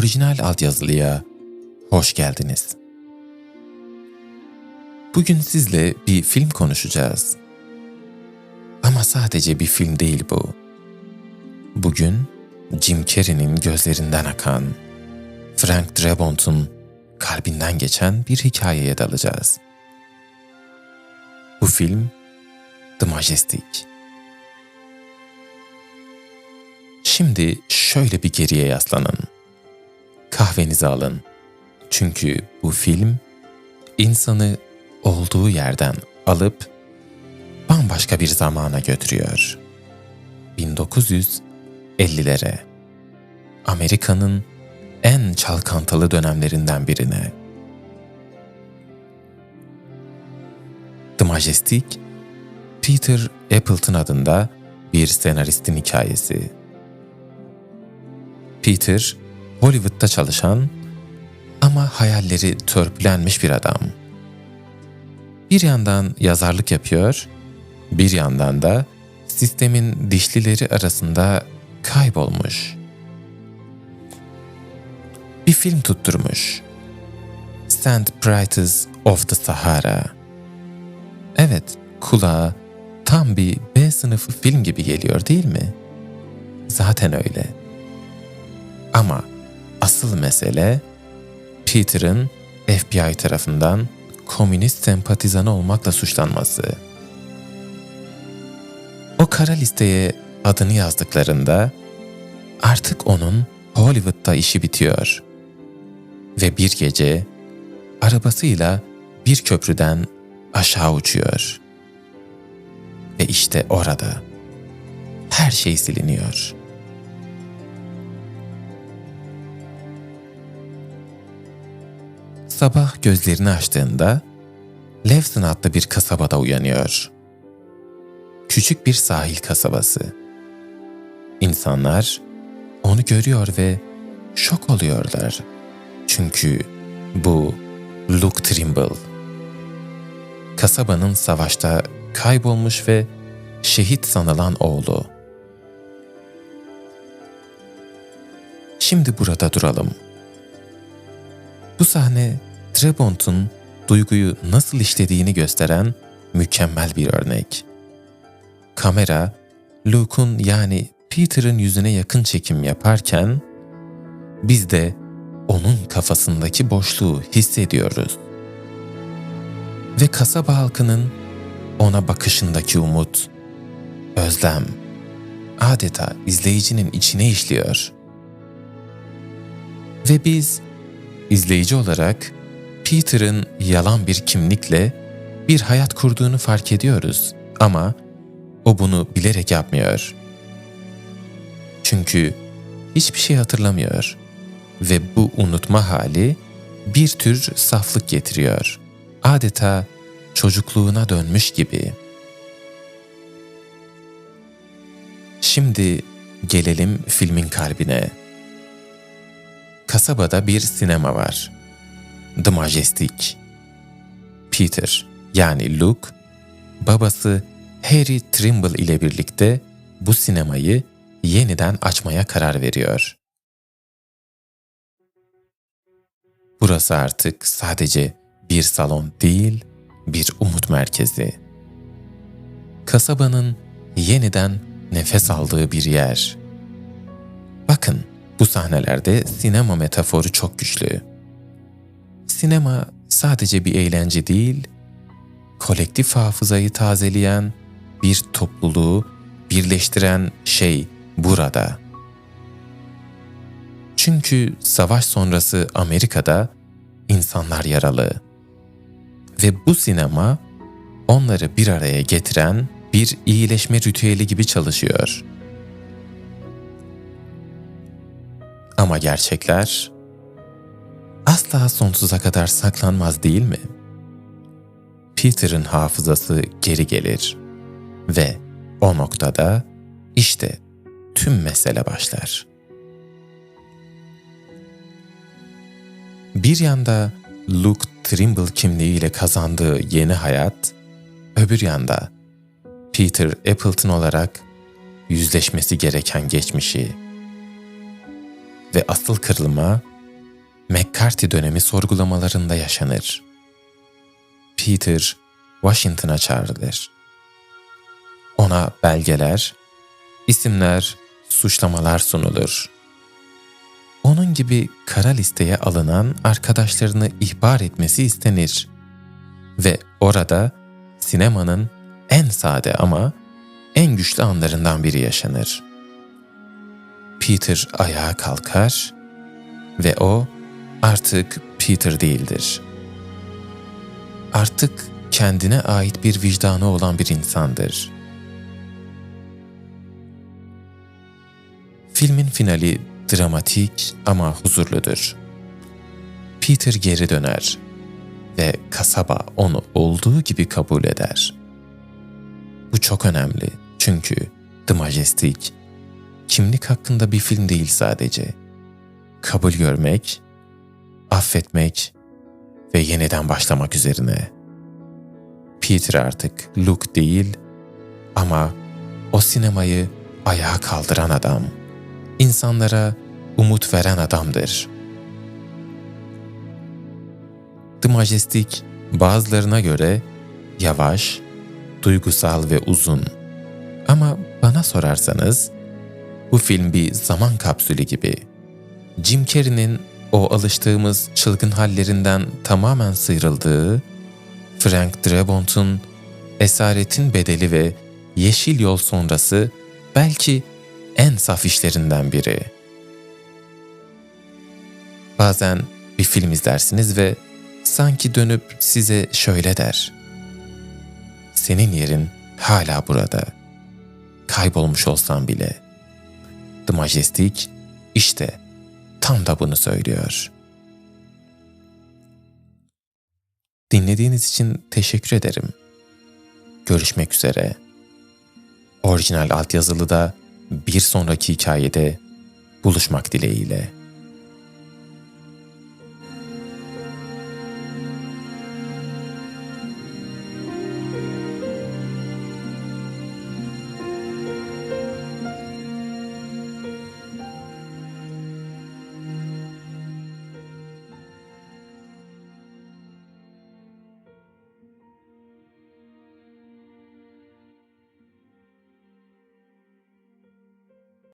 orijinal altyazılıya hoş geldiniz. Bugün sizle bir film konuşacağız. Ama sadece bir film değil bu. Bugün Jim Carrey'nin gözlerinden akan, Frank Drabont'un kalbinden geçen bir hikayeye dalacağız. Bu film The Majestic. Şimdi şöyle bir geriye yaslanın. Kahvenizi alın. Çünkü bu film insanı olduğu yerden alıp bambaşka bir zamana götürüyor. 1950'lere. Amerika'nın en çalkantılı dönemlerinden birine. The Majestic, Peter Appleton adında bir senaristin hikayesi. Peter, Hollywood'da çalışan ama hayalleri törpülenmiş bir adam. Bir yandan yazarlık yapıyor, bir yandan da sistemin dişlileri arasında kaybolmuş. Bir film tutturmuş. Stand Brightest of the Sahara. Evet, kulağa tam bir B sınıfı film gibi geliyor değil mi? Zaten öyle. Ama asıl mesele Peter'ın FBI tarafından komünist sempatizanı olmakla suçlanması. O kara listeye adını yazdıklarında artık onun Hollywood'da işi bitiyor. Ve bir gece arabasıyla bir köprüden aşağı uçuyor. Ve işte orada her şey siliniyor. Sabah gözlerini açtığında Levson adlı bir kasabada uyanıyor. Küçük bir sahil kasabası. İnsanlar onu görüyor ve şok oluyorlar. Çünkü bu Luke Trimble. Kasabanın savaşta kaybolmuş ve şehit sanılan oğlu. Şimdi burada duralım. Bu sahne Tremont'un duyguyu nasıl işlediğini gösteren mükemmel bir örnek. Kamera, Luke'un yani Peter'ın yüzüne yakın çekim yaparken biz de onun kafasındaki boşluğu hissediyoruz. Ve kasaba halkının ona bakışındaki umut, özlem adeta izleyicinin içine işliyor. Ve biz izleyici olarak Peter'ın yalan bir kimlikle bir hayat kurduğunu fark ediyoruz ama o bunu bilerek yapmıyor. Çünkü hiçbir şey hatırlamıyor ve bu unutma hali bir tür saflık getiriyor. Adeta çocukluğuna dönmüş gibi. Şimdi gelelim filmin kalbine. Kasabada bir sinema var. The Majestic. Peter yani Luke, babası Harry Trimble ile birlikte bu sinemayı yeniden açmaya karar veriyor. Burası artık sadece bir salon değil, bir umut merkezi. Kasabanın yeniden nefes aldığı bir yer. Bakın, bu sahnelerde sinema metaforu çok güçlü. Sinema sadece bir eğlence değil, kolektif hafızayı tazeleyen, bir topluluğu birleştiren şey burada. Çünkü savaş sonrası Amerika'da insanlar yaralı. Ve bu sinema onları bir araya getiren bir iyileşme ritüeli gibi çalışıyor. Ama gerçekler asla sonsuza kadar saklanmaz değil mi? Peter'ın hafızası geri gelir ve o noktada işte tüm mesele başlar. Bir yanda Luke Trimble kimliğiyle kazandığı yeni hayat, öbür yanda Peter Appleton olarak yüzleşmesi gereken geçmişi ve asıl kırılma McCarthy dönemi sorgulamalarında yaşanır. Peter Washington'a çağrılır. Ona belgeler, isimler, suçlamalar sunulur. Onun gibi kara listeye alınan arkadaşlarını ihbar etmesi istenir. Ve orada sinemanın en sade ama en güçlü anlarından biri yaşanır. Peter ayağa kalkar ve o artık Peter değildir. Artık kendine ait bir vicdanı olan bir insandır. Filmin finali dramatik ama huzurludur. Peter geri döner ve kasaba onu olduğu gibi kabul eder. Bu çok önemli çünkü The Majestic kimlik hakkında bir film değil sadece. Kabul görmek, affetmek ve yeniden başlamak üzerine. Peter artık Luke değil ama o sinemayı ayağa kaldıran adam, insanlara umut veren adamdır. The Majestic bazılarına göre yavaş, duygusal ve uzun. Ama bana sorarsanız bu film bir zaman kapsülü gibi. Jim Carrey'nin o alıştığımız çılgın hallerinden tamamen sıyrıldığı, Frank Drabont'un Esaretin Bedeli ve Yeşil Yol sonrası belki en saf işlerinden biri. Bazen bir film izlersiniz ve sanki dönüp size şöyle der. Senin yerin hala burada. Kaybolmuş olsan bile. The Majestic işte tam da bunu söylüyor. Dinlediğiniz için teşekkür ederim. Görüşmek üzere. Orijinal altyazılı da bir sonraki hikayede buluşmak dileğiyle.